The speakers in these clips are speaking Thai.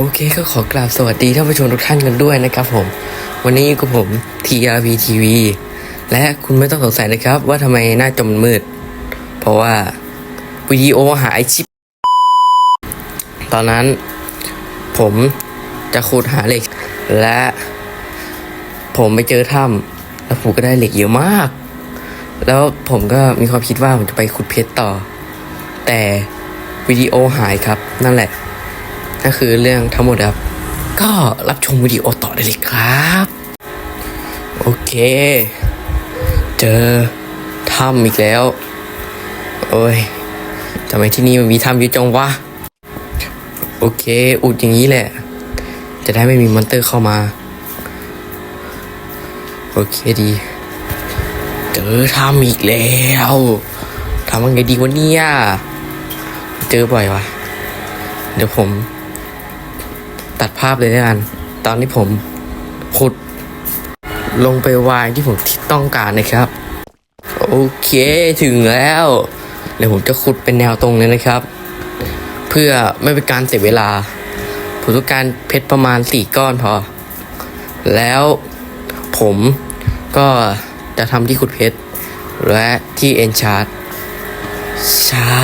โอเคก็ขอกราบสวัสดีท่านผู้ชมทุกท่านกันด้วยนะครับผม วันนี้อยู่กับผม TRV TV และคุณไม่ต้องสงสัยนะครับว่าทำไมหน้าจมมืด เพราะว่าวิดีโอหายชิป ตอนนั้น ผมจะขุดหาเหล็ก และ ผมไปเจอถ้ำแล้วผมก็ได้เหล็กเยอะมาก แล้วผมก็มีความคิดว่าผมจะไปขุดเพชรต่อ แต่วิดีโอหายครับนั่นแหละ นั่นคือเรื่องทั้งหมดครับ ก็รับชมวิดีโอต่อได้เลยครับ โอเค เจอถ้ำอีกแล้ว โอ้ยทำไมที่นี่มันมีถ้ำเยอะจังวะ โอเค อุดอย่างนี้แหละ จะได้ไม่มีมอนเตอร์เข้ามา โอเคดี เจอถ้ำอีกแล้วทำยังไงดีวะเนี่ย เจอบ่อยวะเดี๋ยวผม ตัดภาพเลยแล้วกัน ตอนที่ผมขุดลงไปวางที่ผมต้องการนะครับ โอเคถึงแล้วเดี๋ยวผมจะขุดเป็นแนวตรงเลยนะครับ เพื่อไม่เป็นการเสียเวลา ผมต้องการเพชรประมาณสี่ก้อนพอ แล้วผมก็จะทำที่ขุดเพชรและที่เอนชาร์ดใช่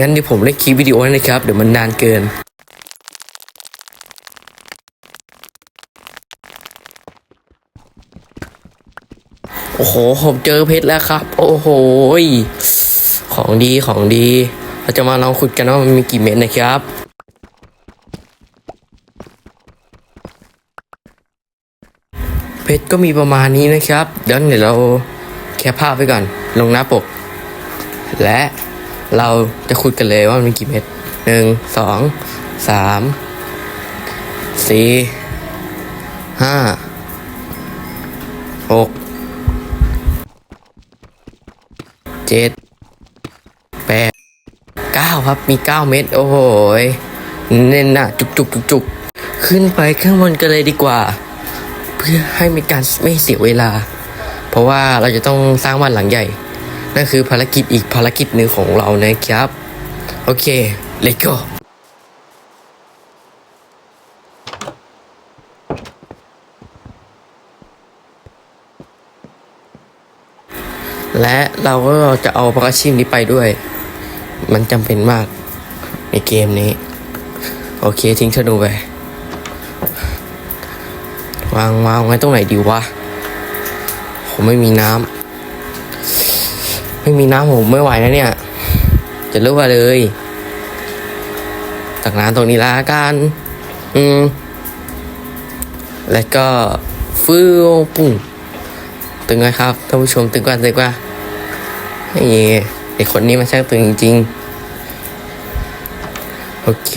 งั้นเดี๋ยวผมเล่นคลิปวิดีโอให้นะครับ เดี๋ยวมันนานเกินโอ้โห ผมเจอเพชรแล้วครับ โอ้โห ของดีของดี เราจะมาลองขุดกันว่ามันมีกี่เม็ดนะครับ เพชรก็มีประมาณนี้นะครับ เดี๋ยวเดี๋ยวเราแคปภาพไว้ก่อน ลงหน้าปก และ เราจะคุยกันเลยว่ามันมีกี่เม็ดหนึ่งสองสามสี่ห้าหกเจ็ดแปดเก้าครับมีเก้าเม็ดโอ้โหเน้นน่ะจุกจุกจุกจุกขึ้นไปข้างบนกันเลยดีกว่า เพื่อให้มีการไม่เสียเวลา เพราะว่าเราจะต้องสร้างบ้านหลังใหญ่ นั่นคือภารกิจอีกภารกิจหนึ่งของเรานะครับ โอเค let's go และเราก็จะเอาปากกาชิมนี้ไปด้วย มันจำเป็นมากในเกมนี้ โอเคทิ้งธนูไป วางวางไว้ตรงไหนดีวะ ผมไม่มีน้ำ ไม่มีน้ำผมไม่ไหวนะเนี่ย จะรู้ว่าเลยตักน้ำตรงนี้ละกันอืม แล้วก็ฟื้วปุ่งตึงไหมครับท่านผู้ชมตึงกว่าตึงกว่าไอ้ไอ้คนนี้มันช่างตึงจริงๆ โอเค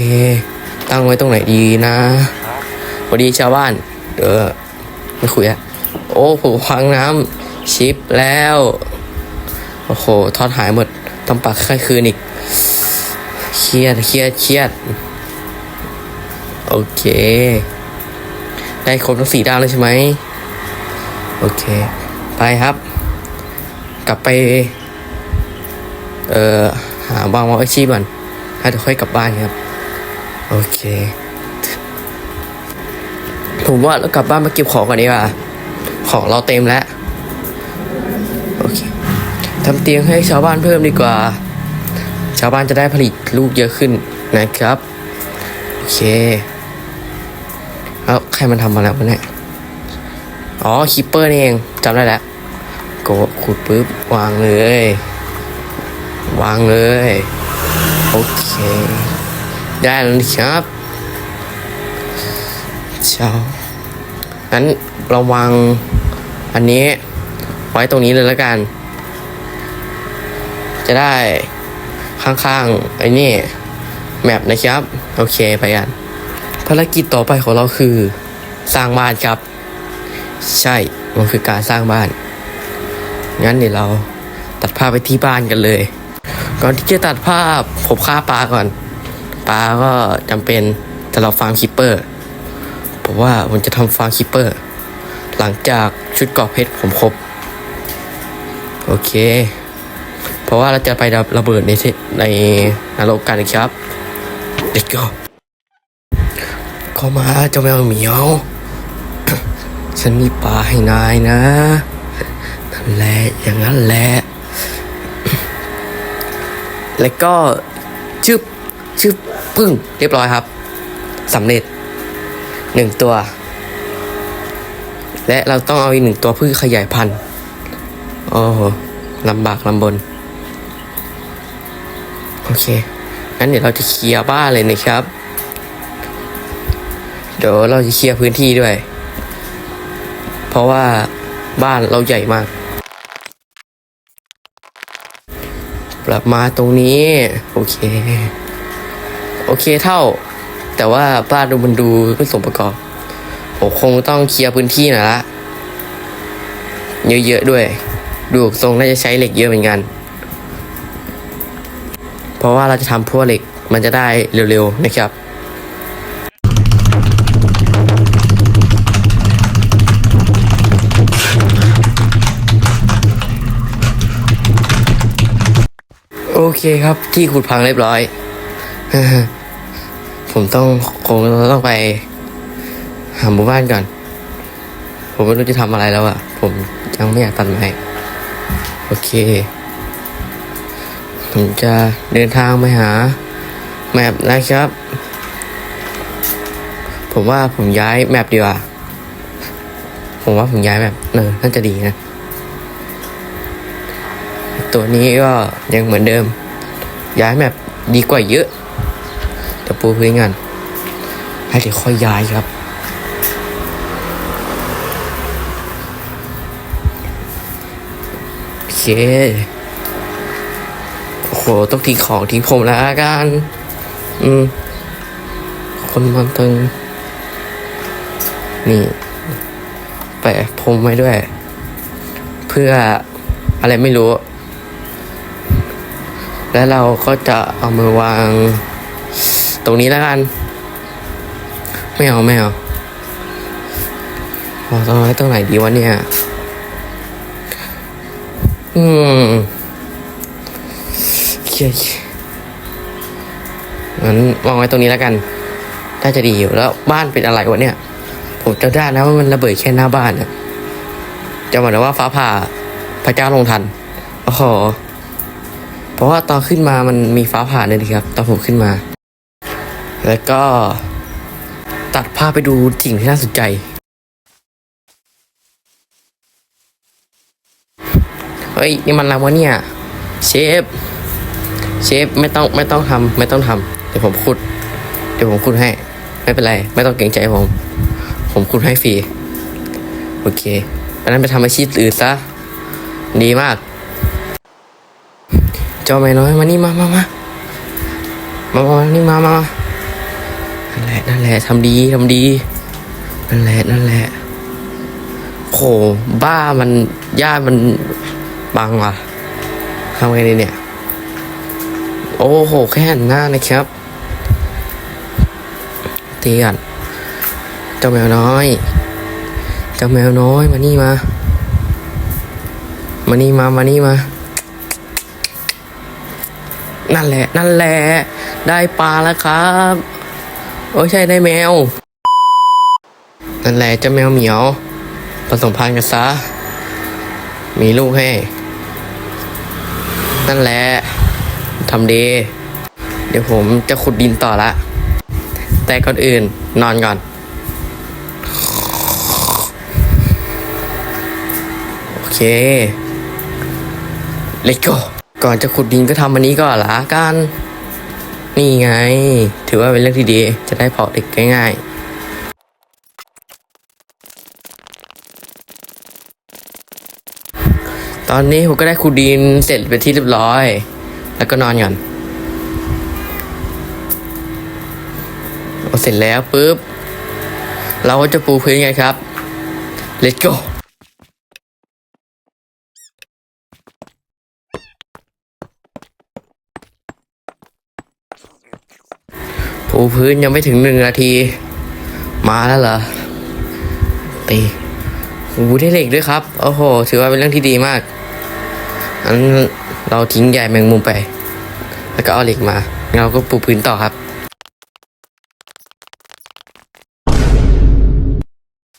ตั้งไว้ตรงไหนดีนะพอดีชาวบ้านเดี๋ยวไม่คุยอะโอ้ผมวางน้ำชิปแล้ว โอ้โหทอดหายหมดต้องปักค่คืนอีก เครียดเครียดเครียด โอเค ได้ครบทั้งสี่ดาวแล้วใช่ไหม โอเค ไปครับ กลับไป เอ่อ หาวางวาอาชีพก่อนแล้เดี๋ยวค่อยกลับบ้านครับ โอเค ผมว่าเรากลับบ้านมาเก็บของก่อนดีกว่า ของเราเต็มแล้ว ทำเตียงให้ชาวบ้านเพิ่มดีกว่า ชาวบ้านจะได้ผลิตลูกเยอะขึ้นนะครับ โอเคแล้วใครมันทำมาแล้ววะเนี่ยอ๋อคิปเปอร์นี่เองจำได้แล้วกดขุดปุ๊บวางเลย วางเลย โอเค ได้แล้วนะครับเช้างั้นเราวางอันนี้ไว้ตรงนี้เลยแล้วกัน จะได้ข้างๆไอ้นี่แมปนะครับ โอเคไปกัน ภารกิจต่อไปของเราคือ สร้างบ้านครับ ใช่มันคือการสร้างบ้าน งั้นเดี๋ยวเราตัดภาพไปที่บ้านกันเลย ก่อนที่จะตัดภาพผมฆ่าปลาก่อนปลาก็จำเป็นแต่เราฟาร์มคิปเปอร์ผมว่าผมจะทำฟาร์มคิปเปอร์หลังจากชุดกราะเพชรผมครบ โอเค ราะว่าเราจะไประเบิดในในนรกกันครับ let's go เข้ามาเจ้าแมวเหมียว ฉันมีปลาให้นายนะนั่นแหละอย่างนั้นแหละ แล้วก็ชึบชึบปึ้งเรียบร้อยครับสำเร็จหนึ่งตัว และเราต้องเอาอีกหนึ่งตัวเพื่อขยายพันธุ์โอ้โหลำบากลำบน อเค งั้นเดี๋ยวเราจะเคลียร์บ้านเลยนะครับ เดี๋ยวเราจะเคลียร์พื้นที่ด้วย เพราะว่าบ้านเราใหญ่มาก ปรับมาตรงนี้ โอเค โอเคเท่า แต่ว่าบ้านดูมันดูไม่สมประกอบ ผมคงต้องเคลียร์พื้นที่หน่อยละ เยอะๆด้วย ดูทรงน่าจะใช้เหล็กเยอะเหมือนกัน เพราะว่าเราจะทำพวกเหล็กมันจะได้เร็วๆนะครับโอเคครับที่ขุดพังเรียบร้อย ผมต้องคงต้องไป หาหมู่บ้านก่อน ผมไม่รู้จะทำอะไรแล้วอะผมยังไม่อยากตัดไม้โอเค ผมจะเดินทางไปหาแมปนะครับ ผมว่าผมย้ายแมปดีกว่า ผมว่าผมย้ายแมปเนอน่าจะดีนะ ตัวนี้ก็ยังเหมือนเดิม ย้ายแมปดีกว่าเยอะเดี๋ยวปูพื้นกันให้เดี๋ยวค่อยย้ายครับโอเค โอ้โหต้องทิ้งของทิ้งผมแล้วกัน อืม คนมันตึง นี่ แปะพรมไว้ด้วย เพื่ออะไรไม่รู้ แล้วเราก็จะเอามาวาง ตรงนี้แล้วกัน ไม่เอาไม่เอาเอาตรงไว้ตรงไหนดีวะเนี่ย อืม โอเคงั้นวางไว้ตรงนี้แล้วกันน่าจะดีอยู่แล้วบ้านเป็นอะไรวะเนี่ย ผมจะได้นะว่ามันระเบิดแค่หน้าบ้านอะจะหมายถึงว่าฟ้าผ่าพระเจ้าลงทันโอ้โหเพราะว่าตอนขึ้นมามันมีฟ้าผ่าเนี่ยดีครับ ตอนผมขึ้นมา แล้วก็ตัดภาพไปดูสิ่งที่น่าสนใจ เฮ้ย นี่มันอะไรวะเนี่ย เชฟ เชฟไม่ต้องไม่ต้องทำไม่ต้องทำเดี๋ยวผมขุด เดี๋ยวผมขุดให้ ไม่เป็นไร ไม่ต้องเกรงใจผม ผมขุดให้ฟรีโอเคอันนั้นไปทำอาชีพอื่นซะดีมากเจ้าแม่น้อยมานี่มามามามามานี่มามานั่นแหละนั่นแหละทำดีทำดีนั่นแหละนั่นแหละโหบ้ามันญามันบังว่ะทำไงดีเนี่ย โอ้โห แค่หันหน้านะครับเตีกันเจ้าแมวน้อย เจ้าแมวน้อยมานี่มา มานี่มา มานี่มา นั่นแหละ นั่นแหละ ได้ปลาแล้วครับโอ้ใช่ได้แมว นั่นแหละเจ้าแมวเหมียว ผสมพันธุ์กันซะ มีลูกให้ นั่นแหละ ทำดี เดี๋ยวผมจะขุดดินต่อละ แต่ก่อนอื่นนอนก่อน โอเค let's go ก่อนจะขุดดินก็ทำอันนี้ก่อนละกัน นี่ไง ถือว่าเป็นเรื่องที่ดี จะได้เผาเด็กง่ายๆ ตอนนี้ผมก็ได้ขุดดินเสร็จเป็นที่เรียบร้อย แล้วก็นอนก่อนพอเสร็จแล้วปุ๊บ เราก็จะปูพื้นไงครับ let's go ปูพื้นยังไม่ถึงหนึ่งนาที มาแล้วเหรอตีโอ้ได้เหล็กด้วยครับ โอ้โห ถือว่าเป็นเรื่องที่ดีมากอันเราทิ้งใยแมงมุมไป แล้วก็เอาเหล็กมาเราก็ปูพื้นต่อครับ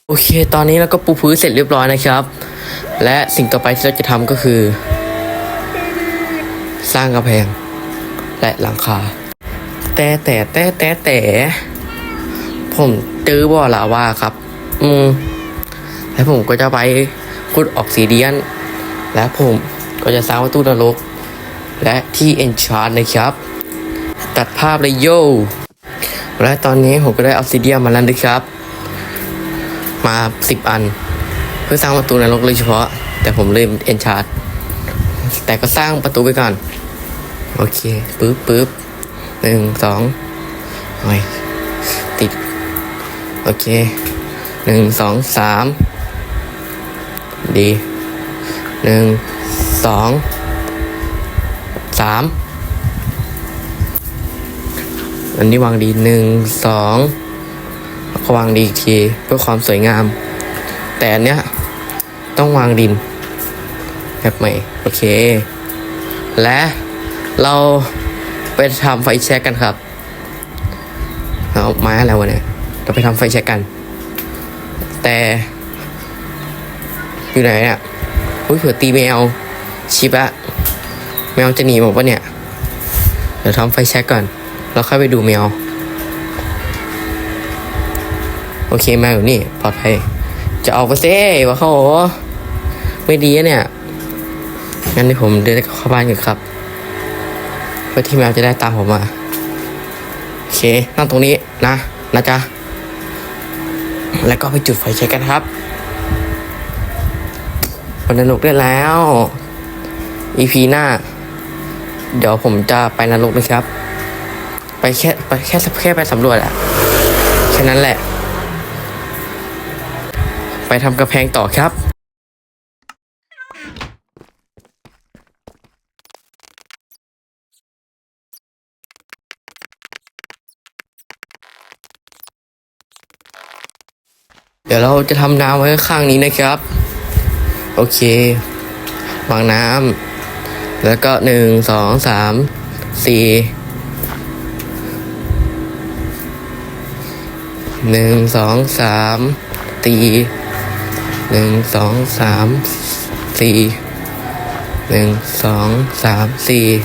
โอเค ตอนนี้เราก็ปูพื้นเสร็จเรียบร้อยนะครับ และสิ่งต่อไปที่เราจะทำก็คือ สร้างกำแพง และหลังคา แต่แต่แต่แต่แต่ผมเจอบ่อลาว่าครับ อืม แล้วผมก็จะไปขุดออกซิเดียน และผมก็จะสร้างประตูนรก และที่เอนชาร์ดนะครับ ตัดภาพเลยโย และตอนนี้ผมก็ได้ออกซิเดียมาแล้วนะครับ มาสิบอัน เพื่อสร้างประตูนรกโดยเฉพาะ แต่ผมลืมเอนชาร์ดแต่ก็สร้างประตูไปก่อน โอเคปึ๊บปึ๊บหนึ่งสองโอ้ยติด โอเคหนึ่งสองสามดีหนึ่งสองามอันนี้วางดีหนึ่งสองก็วางดีอีกทีเพื่อความสวยงาม แต่อันเนี้ยต้องวางดิน แบบใหม่ โอเค และเราไปทำไฟแช็กกันครับเอาไม้อะไรวะเนี่ยเราไปทำไฟแช็กกัน แต่อยู่ไหนเนี่ยอุ้ยเผื่อตีแมวชิบะ แมวจะหนีผมปะเนี่ย เดี๋ยวทำไฟแช็กก่อน แล้วค่อยไปดูแมว โอเคแมวอยู่นี่ปลอดภัย จะออกไปเซ่วะเขาไม่ดีเนี่ย งั้นเดี๋ยวผมเดินเข้าบ้านกันครับเพื่อที่แมวจะได้ตามผมมา โอเค นั่งตรงนี้นะ นะจ๊ะ แล้วก็ไปจุดไฟใช้กันครับวันนรกได้แล้ว EP หน้า เดี๋ยวผมจะไปนรกนะครับ ไปแค่ไปแค่แค่ไปสำรวจอะแค่นั้นแหละ ไปทำกระแพงต่อครับเดี๋ยวเราจะทำน้ำไว้ข้างนี้นะครับ โอเค วางน้ำ แล้วก็หนึ่งสองสามสี่หนึ่งสองสามสี่หนึ่งสองสามสี่หนึ่งสองสามสี่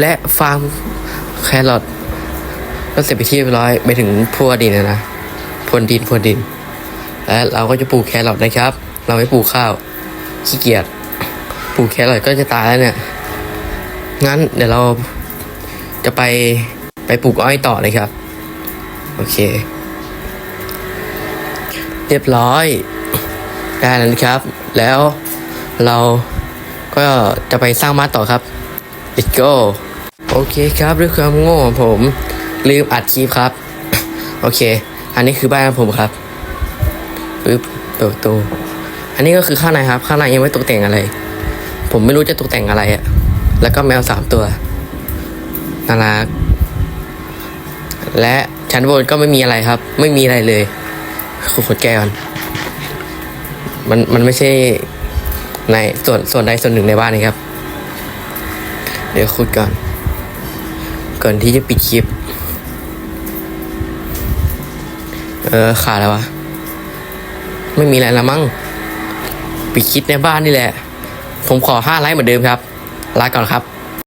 และฟาร์มแครอทก็เสร็จไปที่เรียบร้อยไปถึงพรวดินนะนะพรวนดินพรวนดิน และเราก็จะปลูกแครอทนะครับ เราไม่ปลูกข้าวขี้เกียจปลูกแครอทก็จะตายแล้วเนี่ยงั้นเดี๋ยวเราจะไปไปปลูกอ้อยต่อเลยครับ โอเค เรียบร้อยได้แล้วครับ แล้วเราก็จะไปสร้างบ้านต่อครับ let's go โอเคครับด้วยความโง่ของผม ลืมอัดคลิปครับ โอเค อันนี้คือบ้านผมครับปึ๊บเปิดประตูอันนี้ก็คือข้างในครับ ข้างในยังไม่ตกแต่งอะไร ผมไม่รู้จะตกแต่งอะไรอะแล้วก็แมวสามตัวน่ารักและชั้นบนก็ไม่มีอะไรครับ ไม่มีอะไรเลยขุดแก้ก่อนมันมันไม่ใช่ในส่วนส่วนใดส่วนหนึ่งในบ้านนี้ครับ เดี๋ยวคุดก่อน ก่อนที่จะปิดคลิป เออขาดแล้ววะ ไม่มีอะไรละมั้งปิดคลิปในบ้านนี่แหละ ผมขอห้าไลค์เหมือนเดิมครับ ลาก่อนครับ